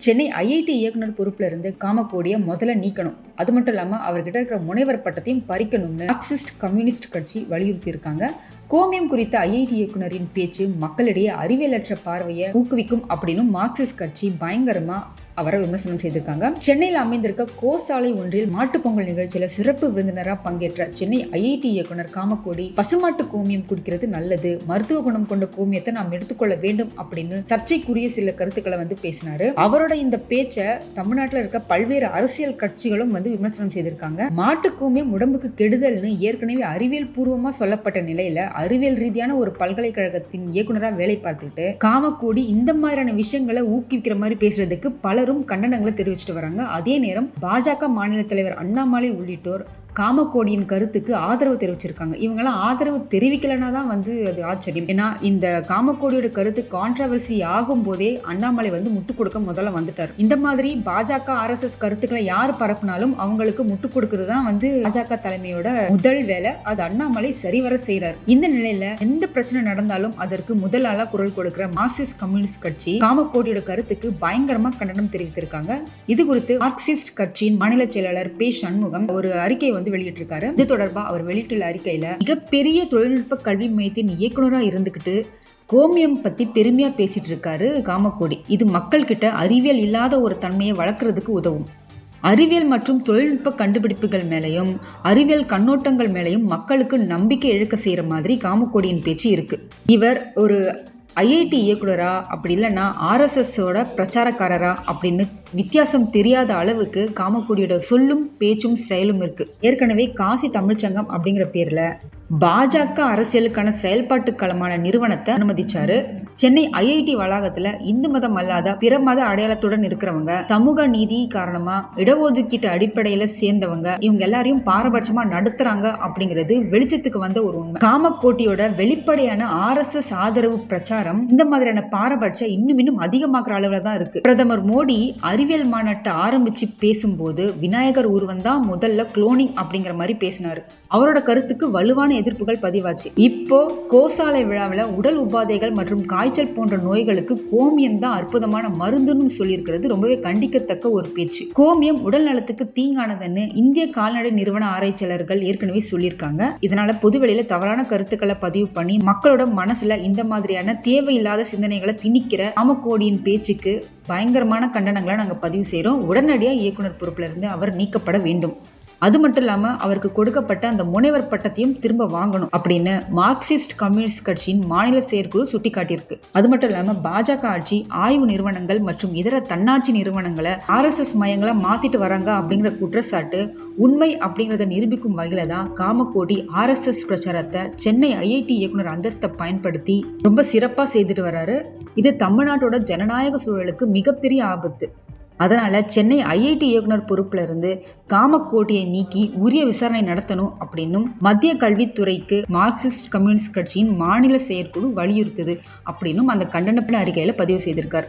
Chennai IIT இயக்குனர் பொறுப்புல இருந்து காமக்கோடியை முதல்ல நீக்கணும். அது மட்டும் இல்லாமல் அவர்கிட்ட இருக்கிற முனைவர் பட்டத்தையும் பறிக்கணும்னு மார்க்சிஸ்ட் கம்யூனிஸ்ட் கட்சி வலியுறுத்தி இருக்காங்க கோமியம் குறித்த ஐஐடி இயக்குனரின் பேச்சு மக்களிடையே அறிவியலற்ற பார்வையை ஊக்குவிக்கும் அப்படின்னு மார்க்சிஸ்ட் கட்சி பயங்கரமா அவரை விமர்சனம் செய்திருக்காங்க. சென்னையில் அமைந்திருக்க கோசாலை ஒன்றில் மாட்டுப்பொங்கல் பொங்கல் நிகழ்ச்சியில சிறப்பு விருந்தினராக பங்கேற்ற சென்னை ஐஐடி இயக்குனர் காமக்கோடி பசுமாட்டு கோமியம் குடிக்கிறது நல்லது மருத்துவ குணம் கொண்ட கோமியத்தை நாம் எடுத்துக்கொள்ள வேண்டும் அப்படின்னு சர்ச்சைக்குரிய சில கருத்துக்களை வந்து பேசினாரு. அவரோட இந்த பேச்சை தமிழ்நாட்டில் இருக்க பல்வேறு அரசியல் கட்சிகளும் வந்து விமர்சனம் செய்திருக்காங்க. மாட்டு கோமியம் உடம்புக்கு கெடுதல்னு ஏற்கனவே அறிவியல் பூர்வமா சொல்லப்பட்ட நிலையில அறிவியல் ரீதியான ஒரு பல்கலைக்கழகத்தின் இயக்குனராக வேலை பார்த்துக்கிட்டு காமக்கோடி இந்த மாதிரியான விஷயங்களை ஊக்குவிக்கிற மாதிரி பேசுறதுக்கு பலரும் கண்டனங்களை தெரிவிச்சுட்டு வராங்க. அதே நேரம் பாஜக மாநில தலைவர் அண்ணாமலை உள்ளிட்டோர் காமக்கோடியின் கருத்துக்கு ஆதரவு தெரிவிச்சிருக்காங்க. இவங்கெல்லாம் ஆதரவு தெரிவிக்கலைன்னா தான் வந்து அது ஆச்சரியம். ஏன்னா இந்த காமக்கோடியோட கருத்து கான்ட்ரவர்சி ஆகும் போதே அண்ணாமலை வந்து முட்டு கொடுக்க முதல்ல வந்துட்டார். இந்த மாதிரி பாஜக ஆர்எஸ்எஸ் கருத்துக்களை யார் பரப்புனாலும் அவங்களுக்கு முட்டுக் கொடுக்கறது தான் வந்து பாஜக தலைமையோட முதல் வேலை. அது அண்ணாமலை சரிவர செய்யறார் இந்த நிலையில எந்த பிரச்சனை நடந்தாலும் அதற்கு முதல் ஆளா குரல் கொடுக்கிற மார்க்சிஸ்ட் கம்யூனிஸ்ட் கட்சி காமக்கோடியோட கருத்துக்கு பயங்கரமா கண்டனம் தெரிவித்திருக்காங்க. இது குறித்து மார்க்சிஸ்ட் கட்சியின் மாநில செயலாளர் பே. சண்முகம் ஒரு அறிக்கை வந்து வெளியிட்டிருக்காரு. இது தொடர்பா அவர் வெளியிட்டுள்ள அறிக்கையில மிகப்பெரிய தொழில்நுட்ப கல்வி மையத்தின் இயக்குனரா இருந்துகிட்டு கோமியம் பத்தி பெருமையா பேசிட்டு இருக்காரு காமக்கோடி இது மக்கள் கிட்ட அறிவியல் இல்லாத ஒரு தன்மையை வளர்க்கறதுக்கு உதவும். அறிவியல் மற்றும் தொழில்நுட்ப கண்டுபிடிப்புகள் மேலேயும் அறிவியல் கண்ணோட்டங்கள் மேலேயும் மக்களுக்கு நம்பிக்கை இழக்க செய்யற மாதிரி காமக்கோடியின் பேச்சு இருக்கு. இவர் ஒரு ஐஐடி இயக்குனரா? அப்படி இல்லைன்னா ஆர்எஸ்எஸோட பிரச்சாரக்காரரா? அப்படின்னு வித்தியாசம் தெரியாத அளவுக்கு காமக்கோடியோட சொல்லும் பேச்சும் செயலும் இருக்கு. ஏற்கனவே காசி தமிழ்ச்சங்கம் அப்படிங்கிற பேர்ல பாஜக அரசியலுக்கான செயல்பாட்டு களமான நிறுவனத்தை அனுமதிச்சாரு. சென்னை ஐஐடி வளாகத்துல இந்து மதம் அல்லாத பிற மத அடையாளத்துடன் இருக்கிறவங்க சமூக நீதி காரணமா இடஒதுக்கீட்டு அடிப்படையில சேர்ந்தவங்க இவங்க எல்லாரையும் பாரபட்சமா நடத்துறாங்க அப்படிங்கிறது வெளிச்சத்துக்கு வந்த ஒரு உண்மை. காமக்கோட்டியோட வெளிப்படையான ஆர்எஸ்எஸ் ஆதரவு பிரச்சாரம் இந்த மாதிரியான பாரபட்சம் இன்னும் இன்னும் அதிகமாக்குற அளவுல தான் இருக்கு. பிரதமர் மோடி அறிவியல் மாநாட்டை ஆரம்பிச்சு பேசும்போது விநாயகர் உருவம் தான் முதல்ல குளோனிங் அப்படிங்கிற மாதிரி பேசினாரு. அவரோட கருத்துக்கு வலுவான எதிர்ப்புகள் பதிவாச்சு. இப்போ கோசாலை விழாவில் உடல் உபாதைகள் மற்றும் காய்ச்சல் போன்ற நோய்களுக்கு கோமியம் தான் அற்புதமான மருந்துன்னு சொல்லியிருக்கிறது. ரொம்பவே கண்டிக்கத்தக்க ஒரு பேச்சு. கோமியம் உடல் நலத்துக்கு தீங்கானதுன்னு இந்திய கால்நடை நிறுவன ஆராய்ச்சியாளர்கள் ஏற்கனவே சொல்லியிருக்காங்க. இதனால பொதுவெளியில தவறான கருத்துக்களை பதிவு பண்ணி மக்களோட மனசுல இந்த மாதிரியான தேவையில்லாத சிந்தனைகளை திணிக்கிற ராமகோடியின் பேச்சுக்கு பயங்கரமான கண்டனங்களை நாங்கள் பதிவு செய்கிறோம் உடனடியாக இயக்குனர் பொறுப்பிலிருந்து அவர் நீக்கப்பட வேண்டும். அது மட்டும் இல்லாமல் அவருக்கு கொடுக்கப்பட்ட அந்த முனைவர் பட்டத்தையும் திரும்ப வாங்கணும் அப்படின்னு மார்க்சிஸ்ட் கம்யூனிஸ்ட் கட்சியின் மாநில செயற்குழு சுட்டிக்காட்டியிருக்கு. அது மட்டும் இல்லாமல் பாஜக ஆட்சி ஆய்வு நிறுவனங்கள் மற்றும் இதர தன்னாட்சி நிறுவனங்களை ஆர்எஸ்எஸ் மையங்களை மாத்திட்டு வராங்க அப்படிங்கிற குற்றச்சாட்டு உண்மை அப்படிங்கிறத நிரூபிக்கும் வகையில தான் காமக்கோடி ஆர்எஸ்எஸ் பிரச்சாரத்தை சென்னை ஐஐடி இயக்குனர் அந்தஸ்தை பயன்படுத்தி ரொம்ப சிறப்பாக செய்துட்டு வராரு. இது தமிழ்நாட்டோட ஜனநாயக சூழலுக்கு மிகப்பெரிய ஆபத்து. அதனால் சென்னை ஐஐடி இயக்குனர் பொறுப்பில் இருந்து காமக்கோட்டியை நீக்கி உரிய விசாரணை நடத்தணும் அப்படின்னும் மத்திய கல்வித்துறைக்கு மார்க்சிஸ்ட் கம்யூனிஸ்ட் கட்சியின் மாநில செயற்குழு வலியுறுத்துது அப்படின்னும் அந்த கண்டனப்பின அறிக்கையில் பதிவு செய்திருக்கார்.